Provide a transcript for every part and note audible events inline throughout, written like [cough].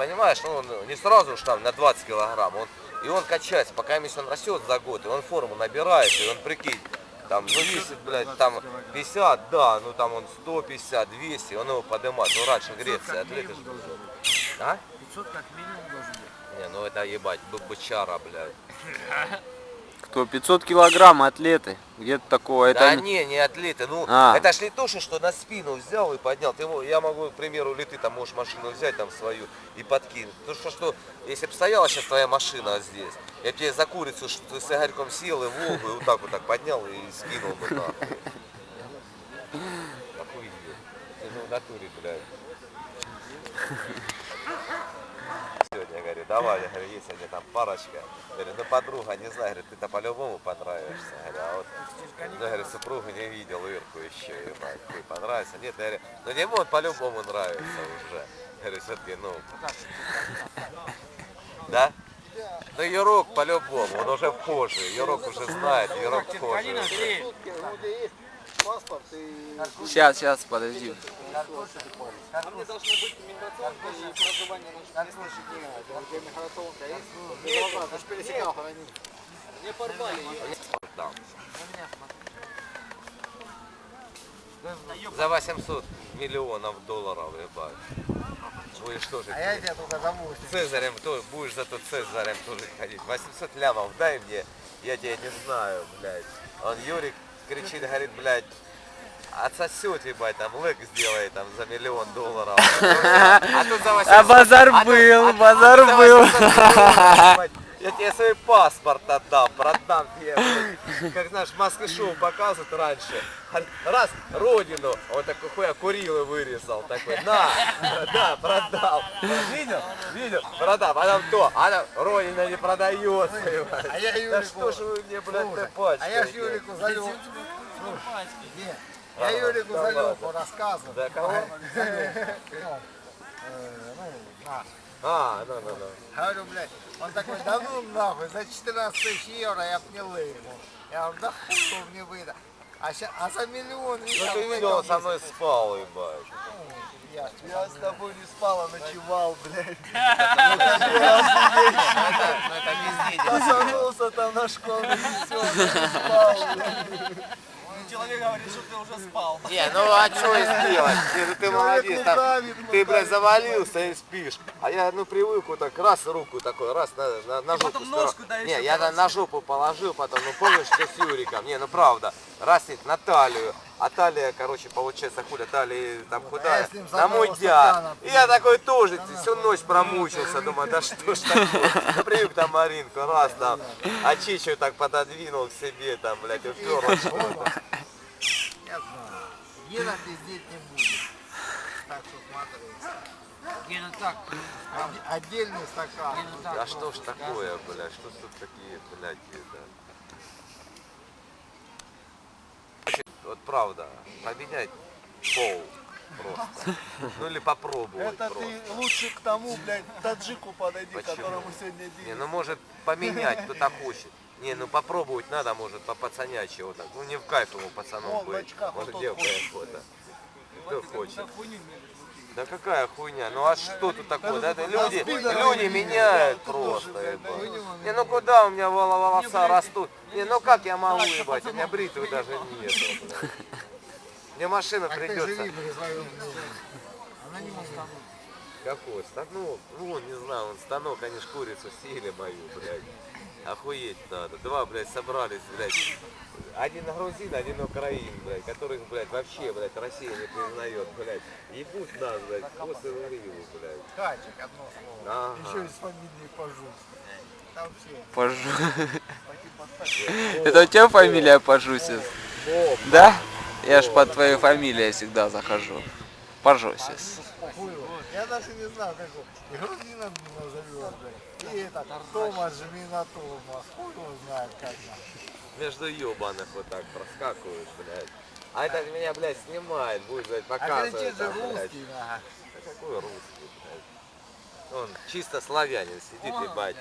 понимаешь, ну, он не сразу уж там на 20 килограмм, он, и он качается, пока если он растет за год, и он форму набирает, и он, прикинь, там, ну, весит, блядь, там 50, да, ну, там он 150, 200, он его поднимает, ну, раньше Греция, атлеты же. А? 500 как минимум должен быть. Не, ну, это ебать, бы- бычара, блядь. [laughs] Кто 500 килограмм атлеты? Где-то такого. Да Это не, не атлеты, ну, А. это ж летуши, что на спину взял и поднял. Ты, его- я могу, к примеру, или ты там можешь машину взять там свою и подкинуть. То что, что если бы стояла сейчас твоя машина здесь, я бы тебе за курицу что ты с Игорьком сел и Волгу и вот так вот так поднял и скинул бы нахуй. [laughs] Охуеть. Ты ну в натуре, блядь. Давай, я говорю, есть меня там парочка. Говорю, ну подруга, не знаю, говорю, ты-то по-любому понравишься. Говорю, а вот, ну, говорю, супругу не видел, Ирку еще, ебать, ты понравится. Нет, я говорю, ну ему он по-любому нравится уже. Я говорю, все-таки, ну, да? Ну, Юрок по-любому, он уже вхожий, Юрок уже знает, Юрок вхожий. Тебя паспорт и... Сейчас, сейчас, подожди. А мне должны быть комендатурка и проживание на дней. Где микротонка есть? Без глаза, ты ж пересекал границу. Мне порвали ее. Там. За 800 миллионов долларов, ебать. Будешь тоже. А я тебе только за 8. Цезарем, то, будешь зато Цезарем тоже ходить. 800 лямов дай мне, я тебя не знаю, блядь. Он Юрик кричит, говорит, блядь, отсосет, ебать, там лэк сделай там за миллион долларов. [laughs] А тут за 800. А базар а был, а базар за был. 800 долларов, ебать, Я тебе свой паспорт отдам, продам тебе. Как знаешь, в Москве шоу показывают раньше. Раз, родину, он такой хуя Курилы вырезал. Такой, на, да, продал. Видел? Видел? Продал. А там то, а там родина не продается. А я Да Юрику... что ж вы мне, блядь, ты А я ж Юрику за Лёху... Нет, я Юрику да за Лёху ладно. рассказывал. За кого? Лёху. [laughs] Ну, э, ну. А, ну, ну, ну. Говорю, блядь, он такой, да ну нахуй, за 14 тысяч евро я не лыгнул. Я говорю, да хуй его мне выда. А, ща, а за миллион Ну я ты видел, он со мной спал, ебать. Я, Я с тобой не спал, а ночевал, блядь. [laughs] Ну это [laughs] везде. Посанулся там на школе, и все, спал, блядь. Человек говорит, что ты уже спал. Не, ну а что сделать? Ты молодец, там, ты, блядь, завалился и спишь. А я, ну, привык вот так, раз руку такой, раз на, на, на жопу. потом ножку, да, Не, я на, на жопу положил, потом, ну, помнишь, что с Юриком? Не, ну, правда, раз нет, на талию. А талия, короче, получается, хуля, талия там худая, ним с на мудя. И я такой тоже всю ночь промучился, думаю, да что ж такое. Ну, привык там Маринку, раз там, а Чичу так пододвинул к себе, там, блядь, уперлась. Я знаю. Гена пиздеть не будет. Так что смотри. Гена так. Отдельный стакан. Гена так. Да что ж такое, блядь, что тут такие, блядь, это... Вот правда, поменять пол просто. Ну или попробовать Это просто. ты лучше к тому, блядь, таджику подойди, Почему? которому сегодня Не, день. ну может поменять, кто так хочет. Не, ну попробовать надо, может, по пацанячьи вот так. Ну не в кайф ему пацаном быть. очках Вот вот тот девка охота. Кто хочет. Да какая хуйня? Ну а что тут такое? Да, это люди, люди меняют просто. ебать. Не, ну куда у меня воло- волоса растут? Не, ну как я могу, ебать? У меня бритвы даже нет. Мне машина придется. Она не может. Какой? Станок? Ну, не знаю, он станок, они ж курицу съели мою, блядь. Охуеть надо. Два, блядь, собрались, блядь. Один грузин, один украин, блядь, которых, блядь, вообще, блядь, Россия не признает, блядь. Ебут нас, блядь, после Риву, блядь. Качек, одно слово. Ага. Еще и с фамилией пожусь. Там все. Пожу. Это у тебя фамилия Пожусис? Да? Я ж под твоей фамилией всегда захожу. Пожусис. Даже не знаю, как его. И грузина назовет, блядь. И это, Томас Жмина Томас. Хуй его знает, как нам. между ебаных вот так проскакиваешь, блядь. А это меня, блядь, снимает, будет, блядь, А показывает. кричит же блядь. русский, ага. Да какой русский, блядь? Он чисто славянин сидит, ебать.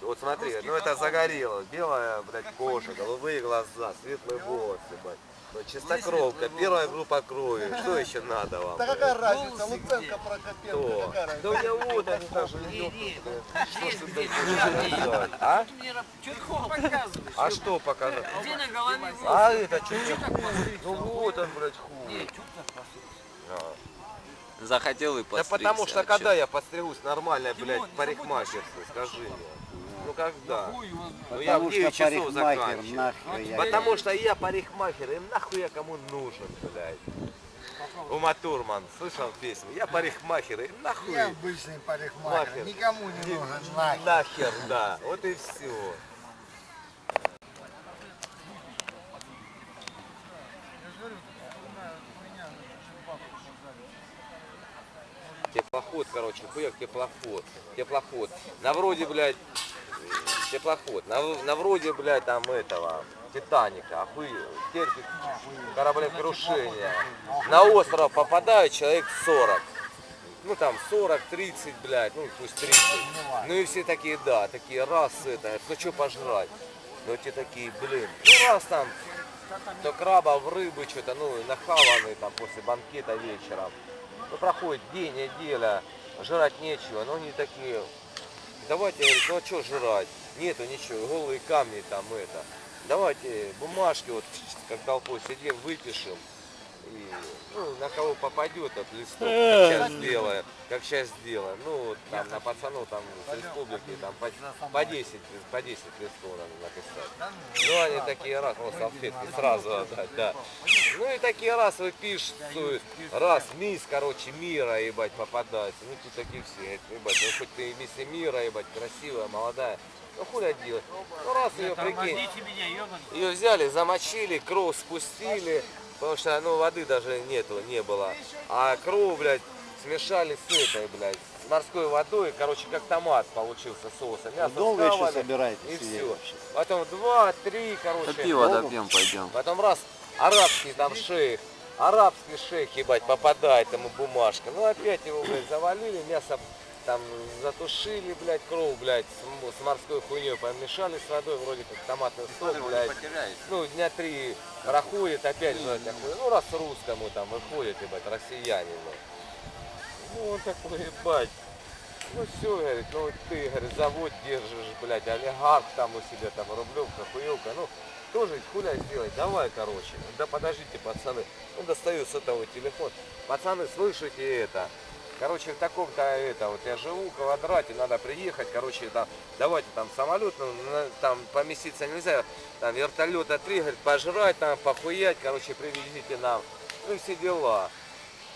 Вот смотри, ну это загорело, белая, блядь, кожа, голубые глаза, светлый волос, ебать. Нахуй. Чистокровка, первая группа крови. Что еще надо вам? Да какая разница, Луценко Прокопенко, Да разница? у него вот они даже не ёбнутые. Что ж ты так будешь сказать? А? А что на голове А это что Ну вот он, блядь, хуй. Захотел и Да постригся. потому что когда я постригусь нормально, блядь, парикмахерскую, скажи мне. Ну когда? Ну я в 9 часов заканчиваю. Потому что я парикмахер, и нахуй я кому нужен, блядь. Ума Турман, слышал песню? Я парикмахер, и нахуй. Я обычный парикмахер, Махер. никому не нужен нахер. Нахер, да. Вот и все. Теплоход, короче, хуяк теплоход. Теплоход. На вроде, блядь, теплоход. На, в- на вроде, блядь, там этого, Титаника. Охуел. Терпит кораблекрушение. На остров попадает человек 40. Ну там 40, 30, блядь, ну пусть 30. Ну и все такие, да, такие раз это, ну что пожрать. Ну те такие, блин, ну раз там, то крабов, рыбы, что-то, ну нахаванные там после банкета вечером. Ну проходит день, неделя, жрать нечего, но они такие, давайте, говорит, ну а что жрать? Нету ничего, голые камни там это. Давайте бумажки, вот как толпой сидим, выпишем. И, ну, на кого попадет этот листок, как сейчас сделаем, как сейчас сделаем. Ну, вот там на пацанов там с республики там по, по 10, по 10 листков надо написать. Ну, они такие раз, вот салфетки сразу отдать, да. Ну и такие раз выпишут, раз мисс, короче, мира, ебать, попадается. Ну, тут такие все, ебать, ну хоть ты мисс мира, ебать, красивая, молодая. Ну, хуля делать. Ну, раз ее, прикинь, ее взяли, замочили, кровь спустили, потому что ну, воды даже нету, не было. А кровь, блядь, смешали с этой, блядь, с морской водой. Короче, как томат получился соуса. Мясо Долго еще собираетесь И все. вообще? Потом два, три, короче. Да пиво допьем, пойдем. Потом раз, арабский там шейх, арабский шейх, ебать, попадает ему бумажка. Ну опять его, блядь, завалили, мясо там затушили, блядь, кровь, блядь, с, с морской хуйней помешали с водой, вроде как томатный сок, блядь. Ну, дня три проходит, опять же, такой, ну, раз русскому там выходит, ебать, россиянину. Ну, он такой, ебать, ну все, говорит, ну ты, говорит, завод держишь, блядь, олигарх там у себя, там, рублевка, хуевка, ну, тоже хуля сделать, давай, короче. Да подождите, пацаны. Он достает с этого телефон. Пацаны, слышите это? Короче, в таком-то это, вот я живу в квадрате, надо приехать, короче, там, давайте там самолет, ну, там поместиться нельзя, там вертолета три, пожрать, там, похуять, короче, привезите нам. Ну все дела.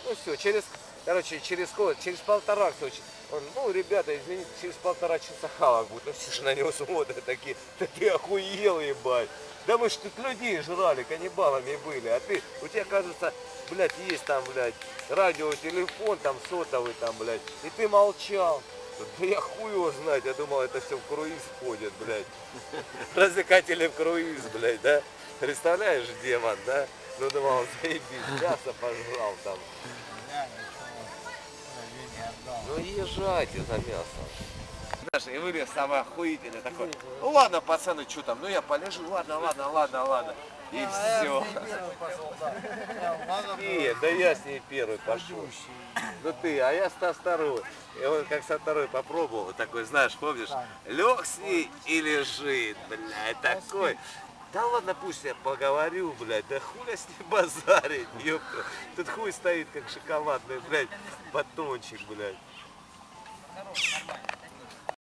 Ну все, через, короче, через через полтора часа, он, ну, ребята, извините, через полтора часа [laughs] хавок будет. Ну все же на него смотрят такие, да ты охуел, ебать. Да мы ж тут людей жрали, каннибалами были, а ты, у тебя, кажется, блядь, есть там, блядь, радио, телефон, там, сотовый, там, блядь, и ты молчал. Да я хуй его знает, я думал, это все в круиз входит, блядь. Развлекатели в круиз, блядь, да? Представляешь, демон, да? Ну, думал, заебись, мясо пожрал там. Ну, езжайте за мясом. Знаешь, и вылез самый охуительный такой. Ну ладно, пацаны, что там? Ну я полежу, ладно, ладно, ладно, ладно. И все. Нет, да я с ней первый пошел. Ну ты, а я со второй. И он как со второй попробовал, такой, знаешь, помнишь, лег с ней и лежит, блядь, такой. Да ладно, пусть я поговорю, блядь, да хуля с ней базарить, ёпта. Тут хуй стоит, как шоколадный, блядь, батончик, блядь.